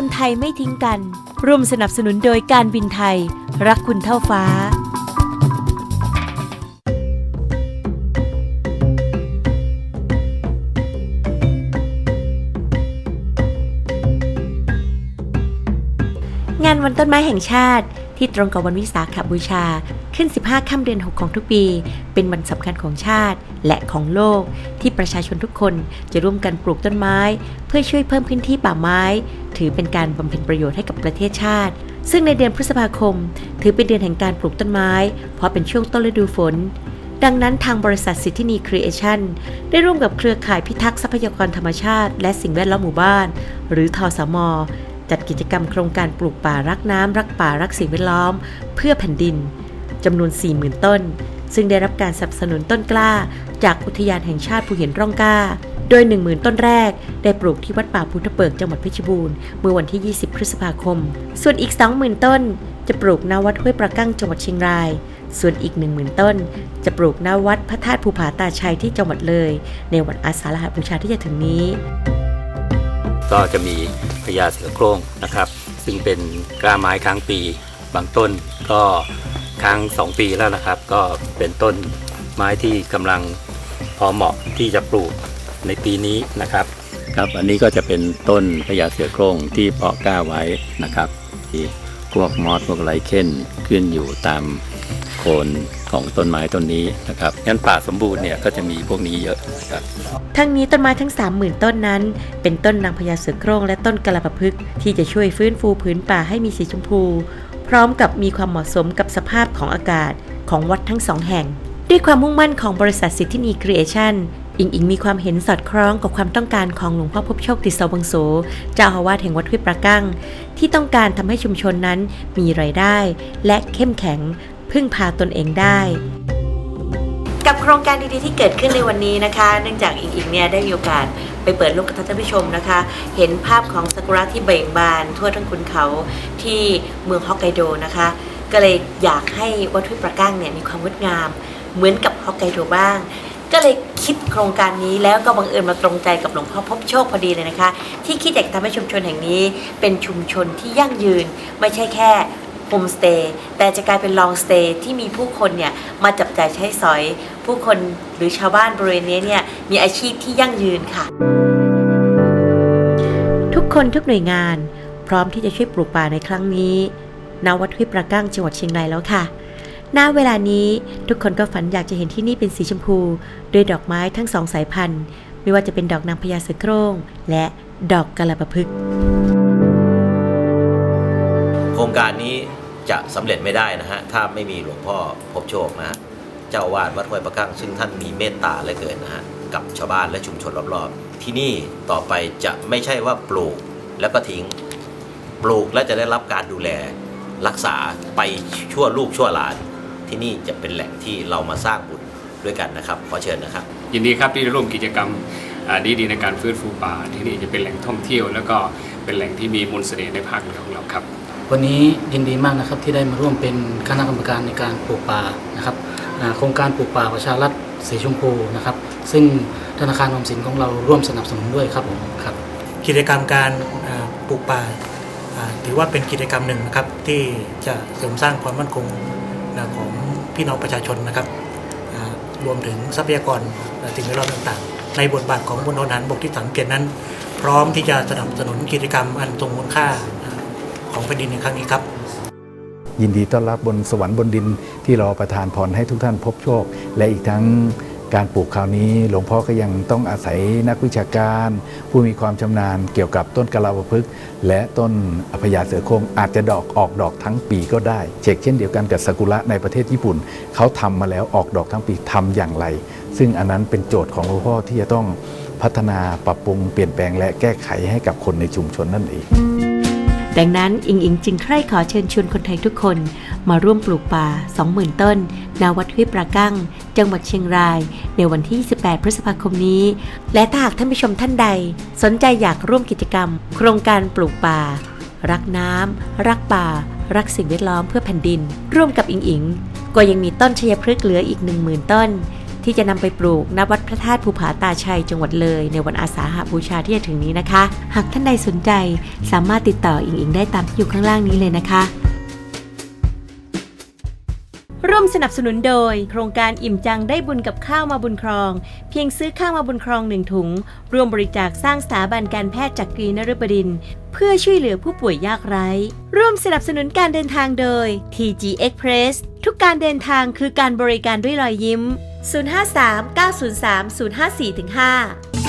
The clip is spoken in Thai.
คนไทยไม่ทิ้งกัน ร่วมสนับสนุนโดยการบินไทย รักคุณเท่าฟ้า งานวันต้นไม้แห่งชาติ ที่ตรงกับวันวิสาขบูชา ขึ้น 15 ค่ำเดือน 6 ของทุกปี เป็นวันสำคัญของชาติและของโลก ที่ประชาชนทุกคนจะร่วมกันปลูกต้นไม้ เพื่อช่วยเพิ่มพื้นที่ป่าไม้ ถือเป็นการบำเพ็ญประโยชน์ให้กับประเทศชาติ ซึ่งในเดือนพฤษภาคม ถือเป็นเดือนแห่งการปลูกต้นไม้ เพราะเป็นช่วงต้นฤดูฝนดังนั้นทางบริษัทสิทธินีครีเอชั่นได้ร่วมกับเครือข่ายพิทักษ์ทรัพยากรธรรมชาติ และสิ่งแวดล้อมหมู่บ้าน หรือทสม จัดกิจกรรมโครงการปลูกป่ารักน้ำรักป่ารักสิ่งแวดล้อม เพื่อแผ่นดินจำนวน 40,000 ต้น ซึ่งได้รับการสนับสนุนต้นกล้า จากอุทยานแห่งชาติภูหินร่องกล้า โดย 10,000 ต้นแรก ได้ปลูกที่วัดป่าพุทธเบิกจังหวัดเพชรบูรณ์เมื่อวันที่ 20 พฤษภาคม ส่วนอีก 20,000 ต้น จะปลูกณวัดห้วยประกั้งจังหวัดเชียงราย ส่วนอีก 10,000 ต้น จะปลูกณวัดพระธาตุภูผาตาชัยที่จังหวัดเลย ในวันอาสาฬหบูชาที่จะถึงนี้ ก็จะมีพญาเสือโคร่งนะครับ ซึ่งเป็นกล้าไม้ค้างปี บางต้นก็ค้างสองปีแล้วนะครับ ก็เป็นต้นไม้ที่กำลังพอเหมาะที่จะปลูกในปีนี้นะครับครับอันนี้ก็จะเป็นต้นพญาเสือโคร่งที่เพาะกล้าไว้นะครับที่พวกมอสพวกไลเคนขึ้นอยู่ตามโคน ของต้นไม้ต้นนี้นะครับงั้นป่าสมบูรณ์เนี่ยก็จะมีพวกนี้เยอะนะครับทั้งนี้ต้นไม้ทั้ง 30,000 ต้นนั้น เป็นต้นนางพญาเสือโคร่งและต้นกระปะพึกที่จะช่วยฟื้นฟูพื้นป่าให้มีสีชมพู พร้อมกับมีความเหมาะสมกับสภาพของอากาศของวัดทั้งสองแห่ง ด้วยความมุ่งมั่นของบริษัทสิทธินีครีเอชั่นอิงอิงมีความเห็นสอดคล้องกับความต้องการของหลวงพ่อพบโชคติสวังโสเจ้าอาวาสแห่งวัดห้วยประกั้ง ที่ต้องการทำให้ชุมชนนั้นมีรายได้ และเข้มแข็ง พึ่งพาตนเองได้ กับโครงการดีๆที่เกิดขึ้นในวันนี้นะคะ เนื่องจากอิงอิงเนี่ยได้มีโอกาสไปเปิดโลกกับท่านผู้ชมนะคะ เห็นภาพของซากุระที่เบ่งบาน ทั่วทั้งคุณเขาที่เมืองฮอกไกโดนะคะ ก็เลยอยากให้วัดห้วยประกั้งเนี่ยมีความงดงาม เหมือนกับฮอกไกโดบ้างก็เลยคิดโครงการนี้แล้วก็บังเอิญมาตรงใจกับหลวงพ่อพบโชคพอดีเลยนะคะ ที่คิดอยากทำให้ชุมชนแห่งนี้ เป็นชุมชนที่ยั่งยืน ไม่ใช่แค่ มสเตย์แต่จะกลายเป็นลองสเตย์ที่มีผู้คนเนี่ยมาจับจ่ายใช้สอย ผู้คนหรือชาวบ้านบริเวณนี้เนี่ยมีอาชีพที่ยั่งยืนค่ะ ทุกคนทุกหน่วยงาน พร้อมที่จะช่วยปลูกป่าในครั้งนี้ณวัดห้วยประกั้งจังหวัดเชียงรายแล้วค่ะณเวลานี้ทุกคนก็ฝันอยากจะเห็นที่นี่เป็นสีชมพูด้วยดอกไม้ทั้งสองสายพันธุ์ ไม่ว่าจะเป็นดอกนางพญาเสือโคร่ง และดอกกระปะพึกษ์โครงการนี้ จะสำเร็จไม่ได้นะฮะถ้าไม่มีหลวงพ่อพบโชคนะฮะเจ้าวาดวัดห้วยประกั้งซึ่งท่านมีเมตตาเหลือเกินนะฮะกับชาวบ้านและชุมชนรอบๆ ที่นี่ต่อไปจะไม่ใช่ว่าปลูกแล้วก็ทิ้ง ปลูกและจะได้รับการดูแลรักษาไปชั่วลูกชั่วหลาน ที่นี่จะเป็นแหล่งที่เรามาสร้างบุญด้วยกันนะครับขอเชิญนะครับ ยินดีครับที่ได้ร่วมกิจกรรมดีๆในการฟื้นฟูป่าที่นี่จะเป็นแหล่งท่องเที่ยว แล้วก็เป็นแหล่งที่มีมนต์เสน่ห์ในภาคเหนือของเราครับ วันนี้ยินดีมากนะครับที่ได้มาร่วมเป็นคณะกรรมการในการปลูกป่านะครับโครงการปลูกป่าประชารัฐสีชมพูนะครับซึ่งธนาคารออมสินของเราร่วมสนับสนุนด้วยครับผมครับกิจกรรมการปลูกป่าถือว่าเป็นกิจกรรมหนึ่งนะครับที่จะเสริมสร้างความมั่นคงของพี่น้องประชาชนนะครับรวมถึงทรัพยากรและสิ่งแวดล้อมต่างๆ ในบทบาทของบนทหารบกที่สามเกียรตินั้น พร้อมที่จะสนับสนุนกิจกรรมอันทรงคุณค่า ของแผ่นดินในครั้งนี้ครับ ยินดีต้อนรับบนสวรรค์บนดินที่รอประทานพรให้ทุกท่านพบโชค และอีกทั้งการปลูกคราวนี้หลวงพ่อก็ยังต้องอาศัยนักวิชาการ ผู้มีความชำนาญเกี่ยวกับต้นกะลาปพฤกษ์และต้นอพยาเสือโคร่งอาจจะดอกออกดอกทั้งปีก็ได้เชกเช่นเดียวกันกับซากุระในประเทศญี่ปุ่น เขาทำมาแล้วออกดอกทั้งปีทำอย่างไร ซึ่งอันนั้นเป็นโจทย์ของหลวงพ่อที่จะต้องพัฒนาปรับปรุงเปลี่ยนแปลงและแก้ไขให้กับคนในชุมชนนั่นเอง ดังนั้นอิงอิงจึงใคร่ขอเชิญชวนคนไทยทุกคน มาร่วมปลูกป่า 20,000 ต้นณวัดห้วยปรากั้ง จังหวัดเชียงราย ในวันที่28พฤษภาคมนี้ และถ้าหากท่านผู้ชมท่านใด สนใจอยากร่วมกิจกรรม โครงการปลูกป่า รักน้ำรักป่า รักสิ่งแวดล้อมเพื่อแผ่นดิน ร่วมกับอิงอิง ก็ยังมีต้นชัยพฤกษ์เหลืออีก 10,000 ต้น ที่จะนำไปปลูกณวัดพระธาตุภูผาตาชัยจังหวัดเลย ในวันอาสาหบูชาที่จะถึงนี้นะคะ หากท่านใดสนใจสามารถติดต่ออิงอิงได้ตามที่อยู่ข้างล่างนี้เลยนะคะ ร่วมสนับสนุนโดย โครงการอิ่มจังได้บุญกับข้าวมาบุญครอง เพียงซื้อข้าวมาบุญครองหนึ่งถุง ร่วมบริจาคสร้างสถาบันการแพทย์จักรีนฤบดินทร์เพื่อช่วยเหลือผู้ป่วยยากไร้ ร่วมสนับสนุนการเดินทางโดย TG Express ทุกการเดินทางคือการบริการด้วยรอยยิ้ม 053 903 054 5